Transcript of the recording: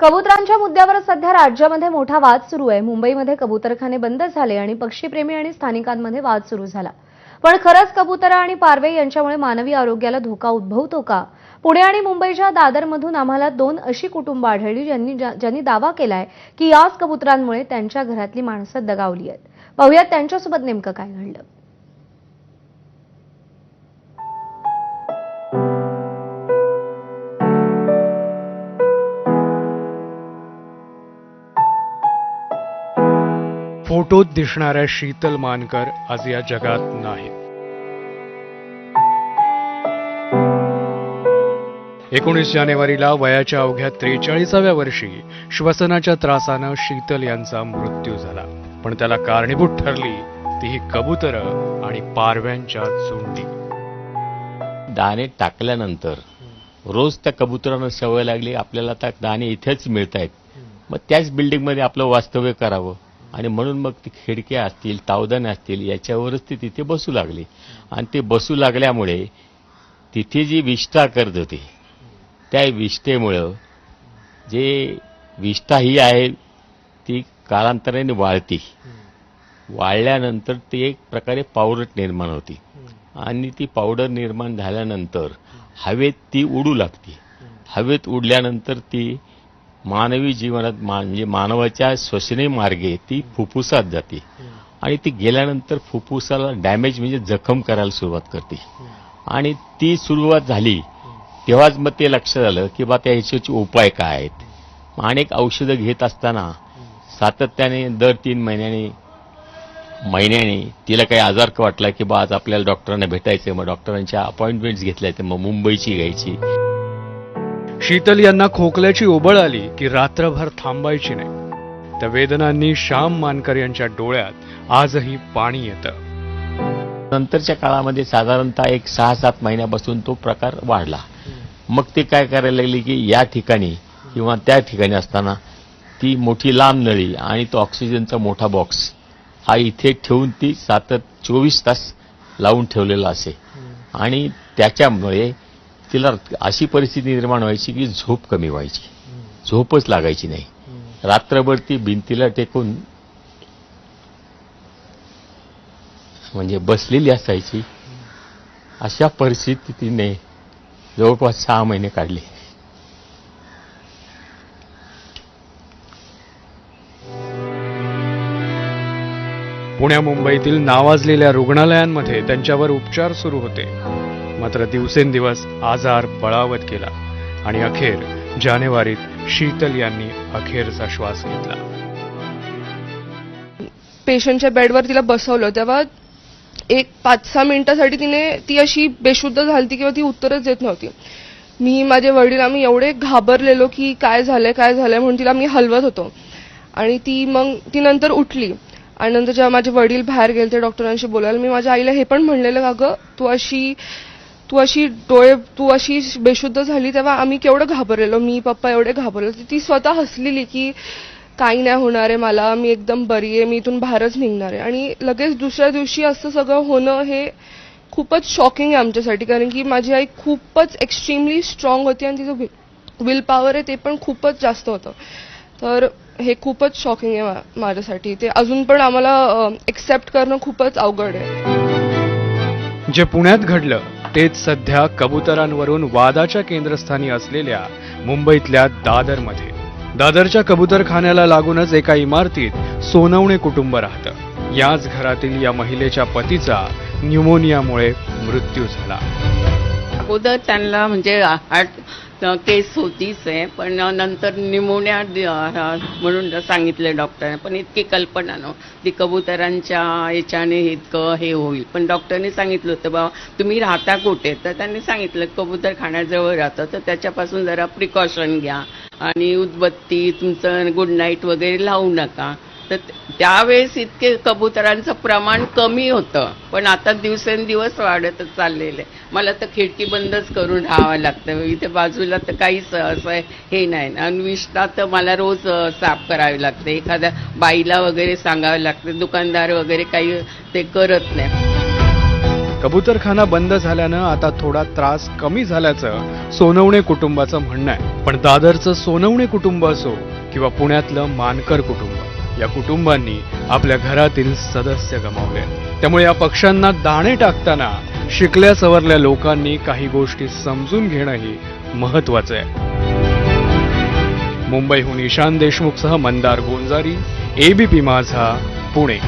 कबुतरांच्या मुद्द्यावर सध्या राज्यामध्ये मोठा वाद सुरू आहे. मुंबईमध्ये कबुतरखाने बंद झाले आणि पक्षीप्रेमी आणि स्थानिकांमध्ये वाद सुरू झाला. पण खरंच कबुतर आणि पारवे यांच्यामुळे मानवी आरोग्याला धोका उद्भवतो का? पुणे आणि मुंबईच्या दादरमधून आम्हाला दोन अशी कुटुंब आढळली ज्यांनी ज्यांनी दावा केलाय की याच कबुतरांमुळे त्यांच्या घरातली माणसं दगावली आहेत. पाहुयात त्यांच्यासोबत नेमकं काय घडलं. फोटोत दिसणाऱ्या शीतल मानकर आज या जगात नाहीत. एकोणीस जानेवारीला वयाच्या अवघ्या त्रेचाळीसाव्या वर्षी श्वसनाच्या त्रासानं शीतल यांचा मृत्यू झाला. पण त्याला कारणीभूत ठरली ती ही कबुतरं आणि पारव्यांच्या चुंडी दाणे टाकल्यानंतर रोज त्या कबुतरांना सवय लागली आपल्याला त्या दाणे इथेच मिळत आहेत मग त्याच बिल्डिंगमध्ये आपलं वास्तव्य करावं. आणि म्हणून मग ती खिडक्या असतील तावदाने असतील याच्यावरच ती तिथे बसू लागली. आणि ते बसू लागल्यामुळे तिथे जी विष्ठा करत होती त्या विष्ठेमुळं जे विष्ठा ही आहे ती कालांतराने वाळती वाळल्यानंतर ती एक प्रकारे पावडर निर्माण होती. आणि ती पावडर निर्माण झाल्यानंतर हवेत ती उडू लागते. हवेत उडल्यानंतर ती मानवी जीवनात म्हणजे मानवाच्या श्वसने मार्गे ती फुफ्फुसात जाते. आणि ती गेल्यानंतर फुफ्फुसाला डॅमेज म्हणजे जखम करायला सुरुवात करते. आणि ती सुरुवात झाली तेव्हाच मग ते लक्षात आलं की बा त्या ह्याच्याचे उपाय काय आहेत? अनेक औषधं घेत असताना सातत्याने दर तीन महिन्याने महिन्याने तिला काही आजार का वाटला की बा आज आपल्याला डॉक्टरांना भेटायचं मग डॉक्टरांच्या अपॉइंटमेंट्स घेतल्या तर मग मुंबईची घ्यायची. शीतल यांना खोकल्याची ओबळ आली की रात्रभर थांबायची नाही. त्या वेदनांनी श्याम मानकर यांच्या डोळ्यात आजही पाणी येतं. नंतरच्या काळामध्ये साधारणतः एक सहा सात महिन्यापासून तो प्रकार वाढला. मग ते काय करायला लागले की या ठिकाणी किंवा त्या ठिकाणी असताना ती मोठी लांब नळी आणि तो ऑक्सिजनचा मोठा बॉक्स हा इथे ठेवून ती सातत चोवीस तास लावून ठेवलेला असे. आणि त्याच्यामुळे तिला अशी परिस्थिती निर्माण व्हायची की झोप कमी व्हायची. झोपच लागायची नाही. रात्रभर ती भिंतीला टेकून म्हणजे बसलेली असायची. अशा परिस्थितीने जवळपास सहा महिने काढले. पुण्या मुंबईतील नावाजलेल्या रुग्णालयांमध्ये त्यांच्यावर उपचार सुरू होते. मात्र दिवसेंदिवस आजार बळावत गेला आणि अखेर जानेवारीत शीतल यांनी अखेरचा श्वास घेतला. पेशंटच्या बेडवर तिला बसवलं. तेव्हा एक पाच सहा मिनिटासाठी तिने ती अशी बेशुद्ध झाली किंवा ती उत्तरच देत नव्हती. मी माझे वडील आम्ही एवढे घाबरलेलो की काय झालंय काय झालंय म्हणून तिला मी हलवत होतो. आणि ती मग ती नंतर उठली. आणि नंतर जेव्हा माझे वडील बाहेर गेले ते डॉक्टरांशी बोलायला मी माझ्या आईला हे पण म्हणलेलं का ग तू अशी तू अशी डोळे तू अशी बेशुद्ध झाली तेव्हा आम्ही केवढं घाबरलेलो. मी पप्पा एवढे घाबरलो ती स्वतः हसलेली की काही नाही होणार आहे मला मी एकदम बरी आहे मी इथून बाहेरच निघणार आहे. आणि लगेच दुसऱ्या दिवशी असं सगळं होणं हे खूपच शॉकिंग आहे आमच्यासाठी. कारण की माझी आई खूपच एक्स्ट्रीमली स्ट्रॉंग होती आणि तिचं विल पॉवर आहे ते पण खूपच जास्त होतं. तर हे खूपच शॉकिंग आहे माझ्यासाठी. ते अजून पण आम्हाला एक्सेप्ट करणं खूपच अवघड आहे. जे पुण्यात घडलं तेच सध्या कबुतरांवरून वादाच्या केंद्रस्थानी असलेल्या मुंबईतल्या दादरमध्ये. दादरच्या कबुतरखान्याला लागूनच एका इमारतीत सोनवणे कुटुंब राहतं. याच घरातील या महिलेच्या पतीचा न्यूमोनियामुळे मृत्यू झाला. अगोदर त्यांना म्हणजे हार्ट केस होतीच आहे पण नंतर निमोनिया म्हणून सांगितलं डॉक्टरने. पण इतकी कल्पना नव्हती ती कबुतरांच्या याच्याने इतकं हे होईल. पण डॉक्टरने सांगितलं होतं बा तुम्ही राहता कुठे? तर त्यांनी सांगितलं कबूतर खाण्याजवळ राहतं. तर त्याच्यापासून जरा प्रिकॉशन घ्या. आणि उदबत्ती तुमचं गुड नाईट वगैरे लावू नका. तर त्यावेळेस इतके कबुतरांचं प्रमाण कमी होतं. पण आता दिवसेंदिवस वाढतच चाललेलं आहे. मला तर खिडकी बंदच करून राहावं लागतं. इथे बाजूला तर काहीच असं हे नाही. आणि विष्ठा तर मला रोज साफ करावी लागते. एखाद्या बाईला वगैरे सांगावं लागतं. दुकानदार वगैरे काही ते करत नाही. कबूतरखाना बंद झाल्यानं आता थोडा त्रास कमी झाल्याचं सोनवणे कुटुंबाचं म्हणणं आहे. पण दादरचं सोनवणे कुटुंब असो किंवा पुण्यातलं मानकर कुटुंब. या कुटुंबांनी आपल्या घरातील सदस्य गमावले. त्यामुळे या पक्ष्यांना दाणे टाकताना शिकल्या सवरल्या लोकांनी काही गोष्टी समजून घेणंही महत्वाचं आहे. मुंबईहून ईशान देशमुखसह मंदार गोंजारी एबीपी माझा पुणे.